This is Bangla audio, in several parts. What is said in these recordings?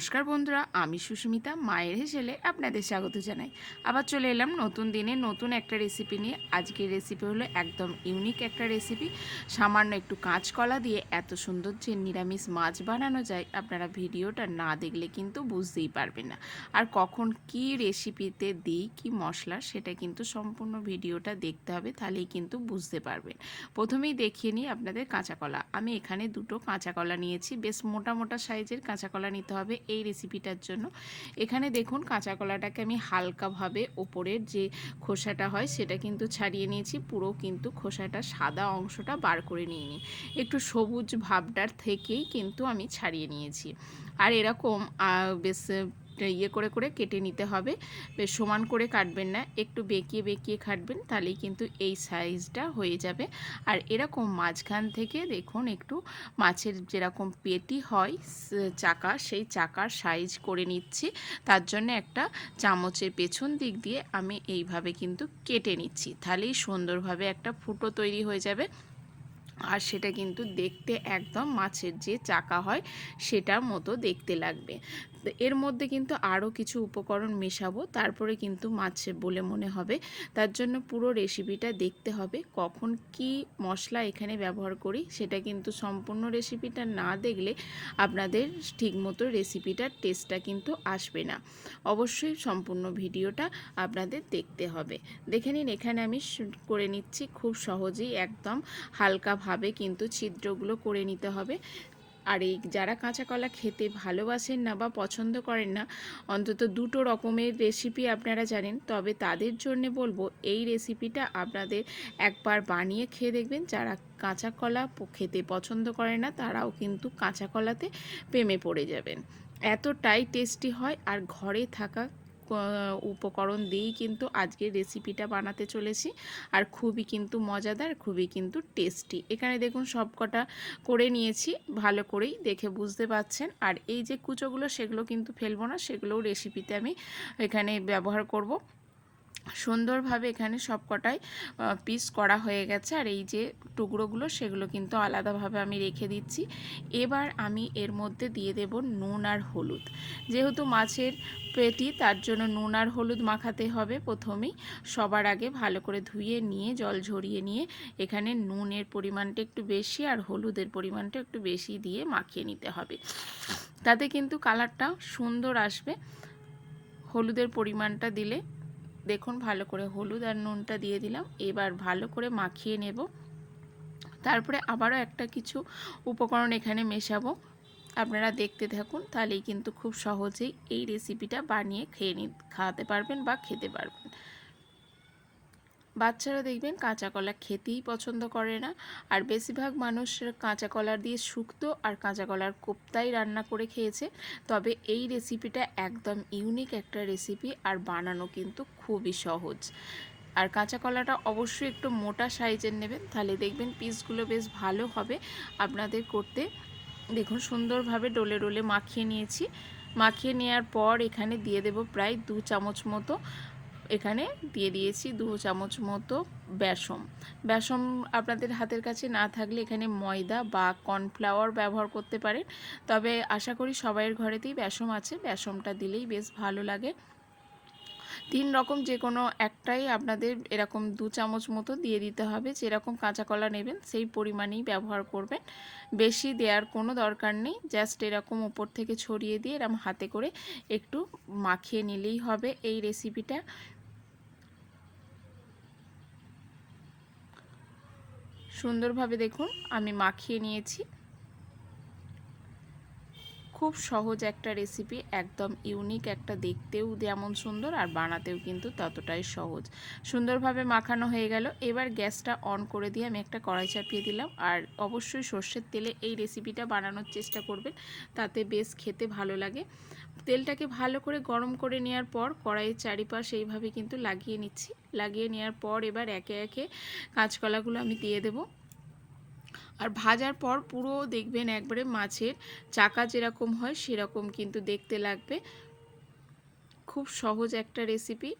নমস্কার বন্ধুরা, আমি সুস্মিতা, মায়ের হেসেলে আপনাদের স্বাগত জানাই। আবার চলে এলাম নতুন দিনে নতুন একটা রেসিপি নিয়ে। আজকের রেসিপি হলো একদম ইউনিক একটা রেসিপি সামান্য একটু কাঁচকলা দিয়ে এত সুন্দর যে নিরামিষ মাছ বানানো যায়, আপনারা ভিডিওটা না দেখলে কিন্তু বুঝতেই পারবেন না। আর কখন কি রেসিপিতে দিই, কি মশলা, সেটা কিন্তু সম্পূর্ণ ভিডিওটা দেখতে হবে, তাহলেই কিন্তু বুঝতে পারবেন। প্রথমেই দেখিয়ে নিই আপনাদের কাঁচা কলা আমি এখানে দুটো কাঁচা কলা নিয়েছি। বেশ মোটা মোটা সাইজের কাঁচা কলা নিতে হবে। এই রেসিপিটার জন্য। এখানে দেখুন কাঁচা কলাটাকে আমি হালকাভাবে ওপরের যে খোসাটা হয় সেটা কিন্তু ছাড়িয়ে নিয়েছি। পুরো কিন্তু খোসাটা সাদা অংশটা বার করে নিয়ে নিই একটু সবুজ ভাবটার থেকেই কিন্তু আমি ছাড়িয়ে নিয়েছি। আর এরকম বেশ ইয়ে করে করে কেটে নিতে হবে। বেশ সমান করে কাটবেন না, একটু বেঁকিয়ে বেঁকিয়ে কাটবেন, তাহলেই কিন্তু এই সাইজটা হয়ে যাবে। আর এরকম মাঝখান থেকে দেখুন, একটু মাছের যেরকম পেটি হয় চাকা, সেই চাকার সাইজ করে নিচ্ছি। তার জন্য একটা চামচের পেছন দিক দিয়ে আমি এইভাবে কিন্তু কেটে নিচ্ছি। তাহলেই সুন্দরভাবে একটা ফুটো তৈরি হয়ে যাবে। আর সেটা কিন্তু দেখতে একদম মাছের যে চাকা হয়, সেটার মতো দেখতে লাগবে। তো এর মধ্যে কিন্তু আরও কিছু উপকরণ মেশাবো, তারপরে কিন্তু মাছ বলে মনে হবে। তার জন্য পুরো রেসিপিটা দেখতে হবে, কখন কি মশলা এখানে ব্যবহার করি, সেটা কিন্তু সম্পূর্ণ রেসিপিটা না দেখলে আপনাদের ঠিকমতো রেসিপিটার টেস্টটা কিন্তু আসবে না। অবশ্যই সম্পূর্ণ ভিডিওটা আপনাদের দেখতে হবে। দেখে নিন, এখানে আমি করে নিচ্ছি খুব সহজেই, একদম হালকাভাবে কিন্তু ছিদ্রগুলো করে নিতে হবে। আর এই যারা কাঁচা কলা খেতে ভালোবাসেন না বা পছন্দ করেন না, অন্তত দুটো রকমের রেসিপি আপনারা জানেন। তবে তাদের জন্য বলব, এই রেসিপিটা আপনাদের একবার বানিয়ে খেয়ে দেখবেন। যারা কাঁচা কলা খেতে পছন্দ করে না, তারাও কিন্তু কাঁচা কলাতে প্রেমে পড়ে যাবেন। এতটাই টেস্টি হয়। আর ঘরে থাকা উপকরণ দিয়েই কিন্তু আজকের রেসিপিটা বানাতে চলেছি। আর খুবই কিন্তু মজাদার, খুবই কিন্তু টেস্টি এখানে দেখুন সবকটা করে নিয়েছি, ভালো করেই দেখে বুঝতে পাচ্ছেন। আর এই যে কুচোগুলো, সেগুলো কিন্তু ফেলব না, সেগুলোও রেসিপিতে আমি এখানে ব্যবহার করব। সুন্দরভাবে এখানে সবকটাই পিস করা হয়ে গেছে। আর এই যে টুকরোগুলো, সেগুলো কিন্তু আলাদাভাবে আমি রেখে দিচ্ছি। এবার আমি এর মধ্যে দিয়ে দেব নুন আর হলুদ। যেহেতু মাছের পেটি, তার জন্য নুন আর হলুদ মাখাতে হবে প্রথমেই। সবার আগে ভালো করে ধুয়ে নিয়ে, জল ঝরিয়ে নিয়ে এখানে নুনের পরিমাণটা একটু বেশি আর হলুদের পরিমাণটা একটু বেশি দিয়ে মাখিয়ে নিতে হবে। তাতে কিন্তু কালারটা সুন্দর আসবে। হলুদের পরিমাণটা দিলে দেখুন ভালো করে হলুদ আর নুনটা দিয়ে দিলাম। এবার ভালো করে মাখিয়ে নেব। তারপরে আবারও একটা কিছু উপকরণ এখানে মেশাবো। আপনারা দেখতে থাকুন, তাহলেই কিন্তু খুব সহজেই এই রেসিপিটা বানিয়ে খেয়ে নি খাওয়াতে পারবেন বা খেতে পারবেন। বাচ্চারা দেখবেন কাঁচা কলা খেতেই পছন্দ করে না। আর বেশিরভাগ মানুষ কাঁচা কলার দিয়ে শুক্তো আর কাঁচা কলার কোপ্তাই রান্না করে খেয়েছে। তবে এই রেসিপিটা একদম ইউনিক একটা রেসিপি আর বানানো কিন্তু খুবই সহজ। আর কাঁচা কলাটা অবশ্যই একটু মোটা সাইজের নেবেন, তাহলে দেখবেন পিসগুলো বেশ ভালো হবে। আপনাদের করতে দেখুন সুন্দরভাবে ডোলে ডোলে মাখিয়ে নিয়েছি। মাখিয়ে নেওয়ার পর এখানে দিয়ে দেব প্রায় দু চামচ মতো এখানে দিয়ে দিয়েছি দু চামচ মতো বেসম বেসম আপনাদের হাতের কাছে না থাকলে এখানে ময়দা বা কর্নফ্লাওয়ার ব্যবহার করতে পারেন। তবে আশা করি সবাইয়ের ঘরেতেই বেসম আছে বেসমটা দিলেই বেশ ভালো লাগে। তিন রকম যে কোনো একটাই আপনাদের এরকম দু চামচ মতো দিয়ে দিতে হবে। যেরকম কাঁচা কলা নেবেন, সেই পরিমাণেই ব্যবহার করবেন। বেশি দেওয়ার কোনো দরকার নেই, জাস্ট এরকম উপর থেকে ছড়িয়ে দিয়ে এরকম হাতে করে একটু মাখিয়ে নিলেই হবে এই রেসিপিটা সুন্দরভাবে দেখুন আমি মাখিয়ে নিয়েছি। খুব সহজ একটা রেসিপি একদম ইউনিক একটা দেখতেও যেমন সুন্দর আর বানাতেও কিন্তু ততটাই সহজ। সুন্দরভাবে মাখানো হয়ে গেল। এবার গ্যাসটা অন করে দিয়ে আমি একটা কড়াই চাপিয়ে দিলাম। আর অবশ্যই সর্ষের তেলে এই রেসিপিটা বানানোর চেষ্টা করবেন, তাতে বেশ খেতে ভালো লাগে। তেলটাকে ভালো করে গরম করে নেওয়ার পর কড়াইয়ের চারিপাশ এইভাবে কিন্তু লাগিয়ে নিচ্ছি। লাগিয়ে নেওয়ার পর এবার একে একে কাঁচকলাগুলো আমি দিয়ে দেবো। আর ভাজার পর পুরো দেখবেন একবারে মাছের চাকা যেরকম হয় সেরকম কিন্তু দেখতে লাগবে। খুব সহজ একটা রেসিপি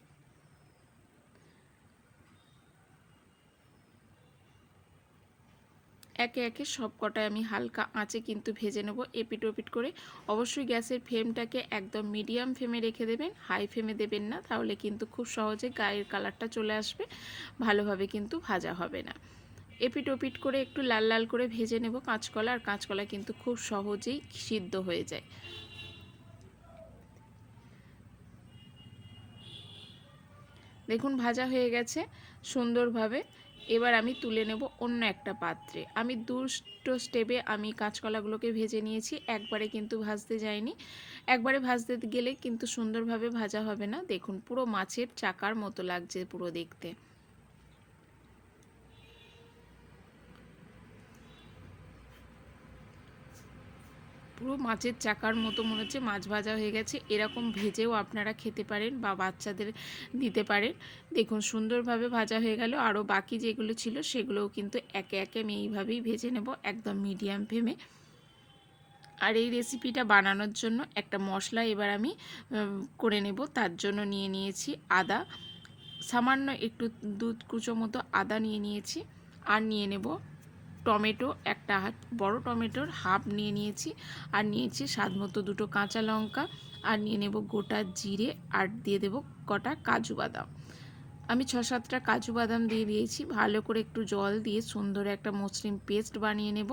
একে একে সব কটায় আমি হালকা আঁচে কিন্তু ভেজে নেব এপিট ওপিট করে। অবশ্যই গ্যাসের ফ্লেমটাকে একদম মিডিয়াম ফ্লেমে রেখে দেবেন হাই ফ্লেমে দেবেন না, তাহলে কিন্তু খুব সহজে গায়ের কালারটা চলে আসবে, ভালোভাবে কিন্তু ভাজা হবে না। এপিট ওপিট করে একটু লাল লাল করে ভেজে নেব কাঁচকলা, আর কাঁচকলা কিন্তু খুব সহজেই সিদ্ধ হয়ে যায়। দেখুন, ভাজা হয়ে গেছে সুন্দরভাবে। এবার আমি তুলে নেব অন্য একটা পাত্রে। আমি দুটো স্টেপে আমি কাঁচকলাগুলোকে ভেজে নিয়েছি, একবারে কিন্তু ভাজতে যাইনি একবারে ভাজতে গেলে কিন্তু সুন্দরভাবে ভাজা হবে না। দেখুন, পুরো মাছের চাকার মতো লাগছে পুরো দেখতে। পুরো মাছের চাকার মতো মনে হচ্ছে মাছ ভাজা হয়ে গেছে। এরকম ভেজেও আপনারা খেতে পারেন বা বাচ্চাদের দিতে পারেন। দেখুন, সুন্দরভাবে ভাজা হয়ে গেল। আরও বাকি যেগুলো ছিল সেগুলোও কিন্তু একে একে আমি এইভাবেই ভেজে নেব একদম মিডিয়াম ফ্লেমে। আর এই রেসিপিটা বানানোর জন্য একটা মশলা এবার আমি করে নেব। তার জন্য নিয়ে নিয়েছি আদা। সামান্য একটু দুধ কুচো মতো আদা নিয়ে নিয়েছি। আর নিয়ে নেব টমেটো, একটা বড় টমেটোর হাফ নিয়ে নিয়েছি। আর নিয়েছি স্বাদ মতো দুটো কাঁচা লঙ্কা। আর নিয়ে নেব গোটা জিরে আর দিয়ে দেব কটা কাজু বাদাম। আমি ছ সাতটা কাজু বাদাম দিয়ে দিয়েছি। ভালো করে একটু জল দিয়ে সুন্দর একটা মসৃণ পেস্ট বানিয়ে নেব।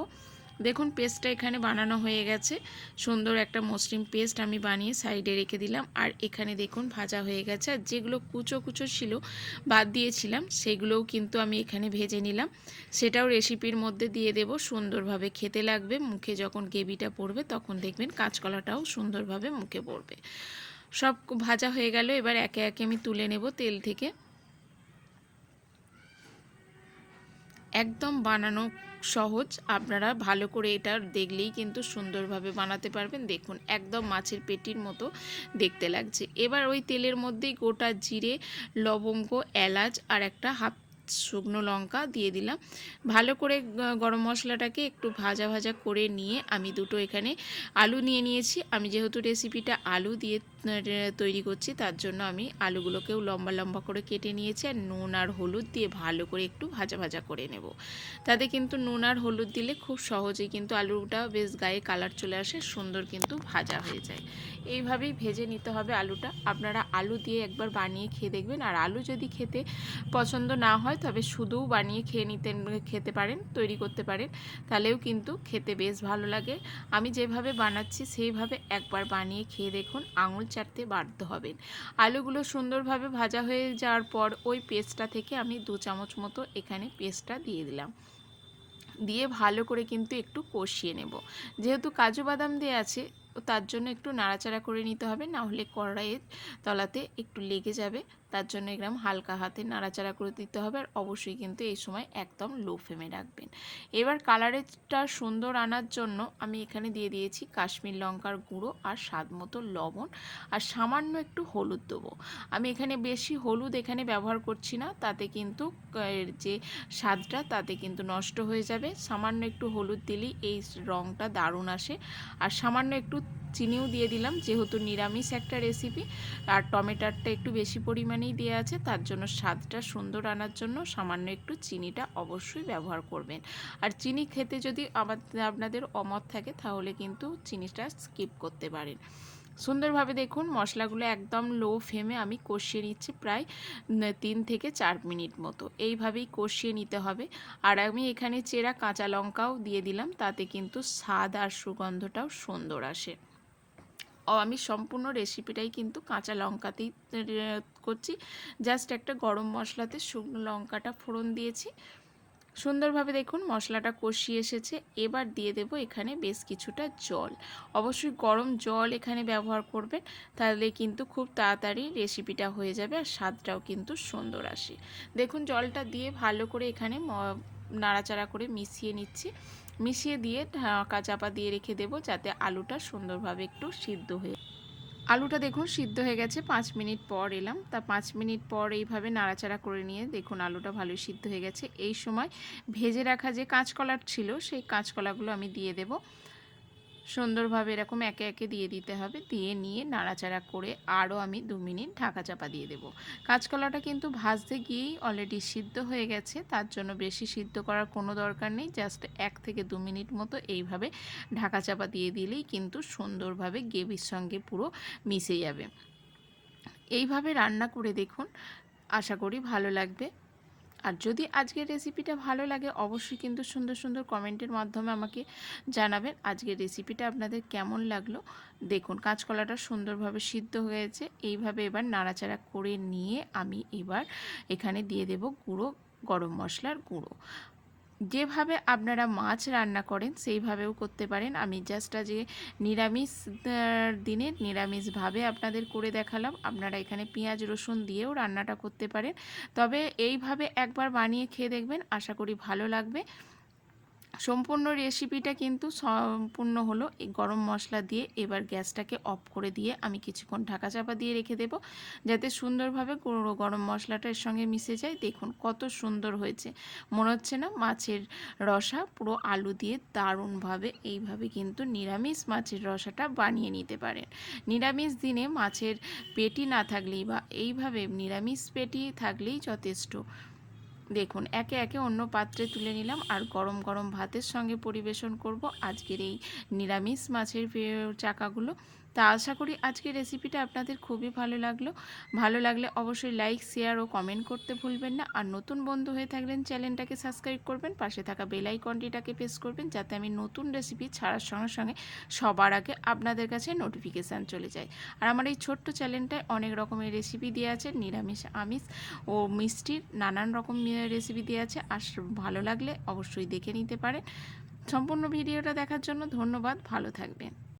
দেখুন, পেস্টটা এখানে বানানো হয়ে গেছে। সুন্দর একটা মসৃণ পেস্ট আমি বানিয়ে সাইডে রেখে দিলাম। আর এখানে দেখুন, ভাজা হয়ে গেছে। আর যেগুলো কুচো কুচো ছিল, বাদ দিয়েছিলাম, সেগুলোও কিন্তু আমি এখানে ভেজে নিলাম। সেটাও রেসিপির মধ্যে দিয়ে দেব। সুন্দরভাবে খেতে লাগবে। মুখে যখন গ্রেভিটা পড়বে, তখন দেখবেন কাঁচকলাটাও সুন্দরভাবে মুখে পড়বে। সব ভাজা হয়ে গেল। এবার একে একে আমি তুলে নেব তেল থেকে। একদম বানানো সহজ। আপনারা ভালো করে এটা দেখলেই কিন্তু সুন্দরভাবে বানাতে পারবেন। দেখুন, একদম মাছের পেটির মতো দেখতে লাগছে। এবার ওই তেলের মধ্যেই গোটা জিরে, লবঙ্গ, এলাচ আর একটা হাফ শুকনো লঙ্কা দিয়ে দিলাম। ভালো করে গরম মশলাটাকে একটু ভাজা ভাজা করে নিয়ে আমি দুটো এখানে আলু নিয়ে নিয়েছি। আমি যেহেতু রেসিপিটা আলু দিয়ে তৈরি করছি। তার জন্য আমি আলুগুলোকেও লম্বা লম্বা করে কেটে নিয়েছি আর নুন আর হলুদ দিয়ে ভালো করে একটু ভাজা ভাজা করে নেব। তাতে কিন্তু নুন আর হলুদ দিলে খুব সহজেই কিন্তু আলুটা বেশ গায়ে কালার চলে আসে, সুন্দর কিন্তু ভাজা হয়ে যায়। এইভাবেই ভেজে নিতে হবে আলুটা। আপনারা আলু দিয়ে একবার বানিয়ে খেয়ে দেখবেন। আর আলু যদি খেতে পছন্দ না হয়, তবে শুধুও বানিয়ে খেয়ে নিতে, খেতে পারেন, তৈরি করতে পারেন। তাহলেও কিন্তু খেতে বেশ ভালো লাগে। আমি যেভাবে বানাচ্ছি, সেইভাবে একবার বানিয়ে খেয়ে দেখুন। আঙুল চাটতে বাধ্য হবেন। আলুগুলো সুন্দরভাবে ভাজা হয়ে যাওয়ার পর ওই পেস্টটা থেকে আমি দু চামচ মতো এখানে পেস্টটা দিয়ে দিলাম। দিয়ে ভালো করে কিন্তু একটু কষিয়ে নেব। যেহেতু কাজু বাদাম দিয়ে আছে তার জন্য একটু নাড়াচাড়া করে নিতে হবে, না হলে কড়াইয়ের তলাতে একটু লেগে যাবে। তার জন্য একদম হালকা হাতে নাড়াচাড়া করে দিতে হবে আর অবশ্যই কিন্তু এই সময় একদম লো ফ্লেমে রাখবেন। এবার কালারেরটা সুন্দর আনার জন্য আমি এখানে দিয়ে দিয়েছি কাশ্মীর লঙ্কার গুঁড়ো আর স্বাদ মতো লবণ আর সামান্য একটু হলুদ দেবো। আমি এখানে বেশি হলুদ এখানে ব্যবহার করছি না, তাতে কিন্তু যে স্বাদটা তাতে কিন্তু নষ্ট হয়ে যাবে। সামান্য একটু হলুদ দিলেই এই রঙটা দারুণ আসে। আর সামান্য একটু চিনিও দিয়ে দিলাম, যেহেতু নিরামিষ একটা রেসিপি আর টমেটোটা একটু বেশি পরিমাণেই দেওয়া আছে, তার জন্য স্বাদটা সুন্দর আনার জন্য সামান্য একটু চিনিটা অবশ্যই ব্যবহার করবেন। আর চিনি খেতে যদি আপনাদের অমত থাকে, তাহলে কিন্তু চিনিটা স্কিপ করতে পারেন। সুন্দরভাবে দেখুন মশলাগুলো একদম লো ফ্লেমে আমি কষিয়ে নিচ্ছি প্রায় তিন থেকে চার মিনিট মতো। এইভাবেই কষিয়ে নিতে হবে। আর আমি এখানে চেরা কাঁচা লঙ্কাও দিয়ে দিলাম, তাতে কিন্তু স্বাদ আর সুগন্ধটাও সুন্দর আসে। ও, আমি সম্পূর্ণ রেসিপিটাই কিন্তু কাঁচা লঙ্কাতেই করছি। জাস্ট একটা গরম মশলাতে শুকনো লঙ্কাটা ফোড়ন দিয়েছি। সুন্দরভাবে দেখুন, মশলাটা কষিয়ে এসেছে। এবার দিয়ে দেব এখানে বেশ কিছুটা জল। অবশ্যই গরম জল এখানে ব্যবহার করবেন, তাহলে কিন্তু খুব তাড়াতাড়ি রেসিপিটা হয়ে যাবে আর স্বাদটাও কিন্তু সুন্দর আসে। দেখুন, জলটা দিয়ে ভালো করে এখানে নাড়াচাড়া করে মিশিয়ে নিচ্ছি। মিশিয়ে দিয়ে ঢাকা চাপা দিয়ে রেখে দেব যাতে আলুটা সুন্দরভাবে একটু সিদ্ধ হয়ে আলুটা দেখুন সিদ্ধ হয়ে গেছে, পাঁচ মিনিট পর এলাম। তা পাঁচ মিনিট পর এইভাবে নাড়াচাড়া করে নিয়ে দেখুন আলুটা ভালোই সিদ্ধ হয়ে গেছে। এই সময় ভেজে রাখা যে কাঁচকলার ছিল, সেই কাঁচকলাগুলো আমি দিয়ে দেব। সুন্দরভাবে এরকম একে একে দিয়ে দিতে হবে। দিয়ে নিয়ে নাড়াচাড়া করে আরও আমি দু মিনিট ঢাকা চাপা দিয়ে দেবো। কাঁচকলাটা কিন্তু ভাজতে গিয়েই অলরেডি সিদ্ধ হয়ে গেছে। তার জন্য বেশি সিদ্ধ করার কোনো দরকার নেই। জাস্ট এক থেকে দু মিনিট মতো এইভাবে ঢাকা চাপা দিয়ে দিলেই কিন্তু সুন্দরভাবে গ্রেভির সঙ্গে পুরো মিশে যাবে। এইভাবে রান্না করে দেখুন। আশা করি ভালো লাগবে। আর যদি আজকের রেসিপিটা ভালো লাগে, অবশ্যই কিন্তু সুন্দর সুন্দর কমেন্টের মাধ্যমে আমাকে জানাবেন আজকের রেসিপিটা আপনাদের কেমন লাগল। দেখুন, কাঁচকলাটা সুন্দরভাবে সিদ্ধ হয়েছে। এইভাবে এবার নাড়াচাড়া করে নিয়ে আমি এবার এখানে দিয়ে দেব গুঁড়ো, গরম মশলার গুঁড়ো। যেভাবে আপনারা মাছ রান্না করেন, সেইভাবেও করতে পারেন। আমি জাস্ট আজকে নিরামিষ দিনে নিরামিষভাবে আপনাদের করে দেখালাম। আপনারা এখানে পেঁয়াজ, রসুন দিয়েও রান্নাটা করতে পারেন। তবে এইভাবে একবার বানিয়ে খেয়ে দেখবেন। আশা করি ভালো লাগবে। সম্পূর্ণ রেসিপিটা কিন্তু সম্পূর্ণ হলো এই গরম মশলা দিয়ে। এবার গ্যাসটাকে অফ করে দিয়ে আমি কিছুক্ষণ ঢাকা চাপা দিয়ে রেখে দেব, যাতে সুন্দরভাবে গুঁড়ো গরম মশলাটা এর সঙ্গে মিশে যায়। দেখুন কত সুন্দর হয়েছে। মনে হচ্ছে না মাছের রসা পুরো আলু দিয়ে দারুণভাবে এইভাবে কিন্তু নিরামিষ মাছের রসাটা বানিয়ে নিতে পারেন। নিরামিষ দিনে মাছের পেটি না থাকলেই বা এইভাবে নিরামিষ পেটি থাকলেই যথেষ্ট। দেখুন, একে একে অন্য পাত্রে তুলে নিলাম আর গরম গরম ভাতের সঙ্গে পরিবেশন করব আজকের এই নিরামিষ মাছের চাকাগুলো। তা আশা করি আজকের রেসিপিটা আপনাদের খুবই ভালো লাগল। ভালো লাগলে অবশ্যই লাইক শেয়ার ও কমেন্ট করতে ভুলবেন না। আর নতুন বন্ধু হয়ে থাকলেন, চ্যানেলটাকে সাবস্ক্রাইব করবেন। পাশে থাকা বেল আইকনটিটাকে প্রেস করবেন, যাতে আমি নতুন রেসিপি ছাড়ার সঙ্গে সঙ্গে সবার আগে আপনাদের কাছে নোটিফিকেশান চলে যায়। আর আমার এই ছোট্ট চ্যানেলটায় অনেক রকমের রেসিপি দেওয়া আছে, নিরামিষ, আমিষ ও মিষ্টির নানান রকম রেসিপি দেওয়া আছে। আর ভালো লাগলে অবশ্যই দেখে নিতে পারেন। সম্পূর্ণ ভিডিওটা দেখার জন্য ধন্যবাদ। ভালো থাকবেন।